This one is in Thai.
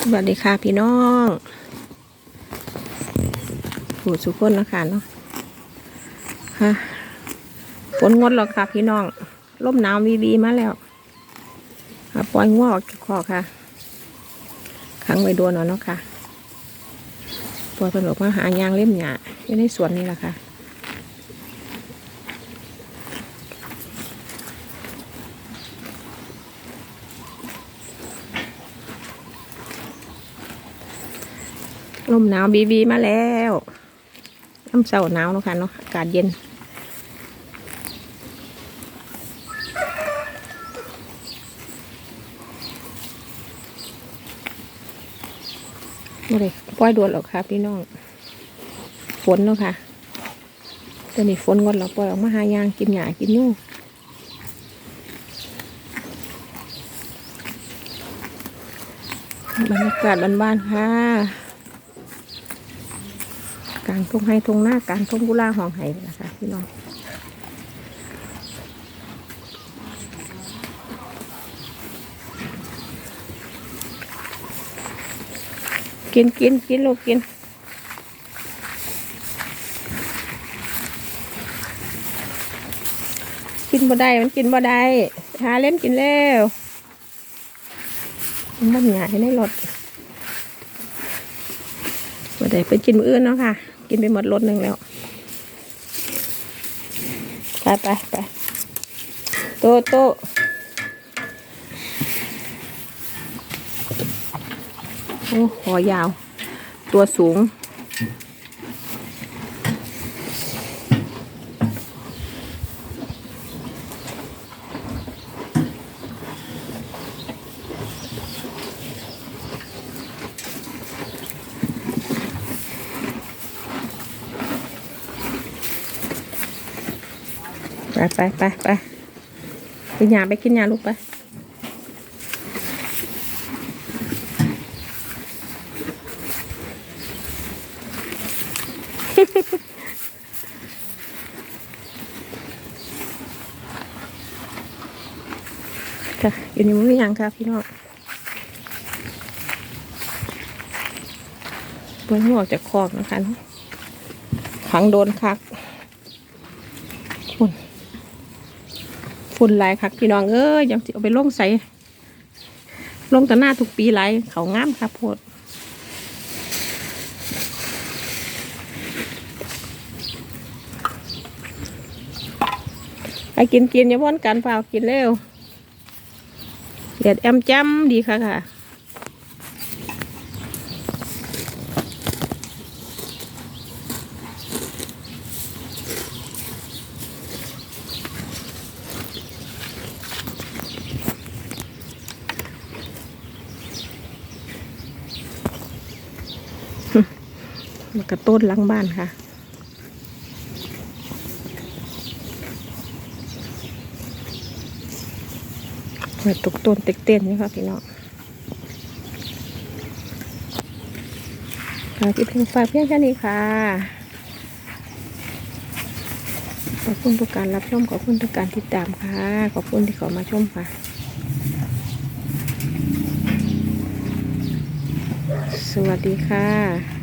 สวัสดีค่ะพี่น้องผู้สุขคนนะคะเนาะค่ะฝนงดแล้วค่ะพี่น้องลมหนาววีวีมาแล้วปล่อยงัวออกจากคอค่ะขังไว้โดนเอาเนาะค่ะปล่อยเป็นออกมาหายางเล่มหยาอยู่ในสวนนี่แหละค่ะ ลมหนาวบีบีมาแล้วน้ำเสาหนาวนะคะเนาะอากาศเย็นไม่ได้ปล่อยด่วนหรอกค่ะพี่น้อง ฝนเนาะค่ะตอนนี้ฝนงดเราปล่อยออกมาหายางกินหญ้ากินยู่บรรยากาศบ้านๆค่ะ กางทุ่งไฮทุ่งหน้ากางทุ่งกุลาห้องไห้นะคะพี่น้องกินกินกินลูกกินกินบ่ได้มันกินบ่ได้หาเล่นกินแล้วมันหงายในรถบ่ได้ไปกินมื้ออื่นเนาะค่ะ กินไปหมดรถหนึ่งแล้ว ไปไปไปโตโตโอ้หอยาว ตัวสูง ไปไปไปไปกินยาไปกินยาลูกไปค่ะอยู่ในมือยังค่ะพี่น้องเบิ้งหัวจากคอกนะคะเนาะขังโดนคักฝุ่น ฝุ่นหลายคักพี่น้องเอ้ยยังสิเอาไปลงใส่ลงแต่หน้าทุกปีหลายเขางามครับโพดไปกินกินอย่าพ้นกันเปล่ากินเร็วเด็ดแอมจ้ำดีค่ะค่ะ มันกระต้นหลังบ้านค่ะเปิดตุกต้นเต็กเต้นนี่ค่ะพี่น้องค่ะที่เพียงฝากเพียงแค่นี้ค่ะ ขอบคุณทุกการรับชม ขอบคุณทุกการติดตามค่ะ ขอบคุณที่เข้ามาชมค่ะ สวัสดีค่ะ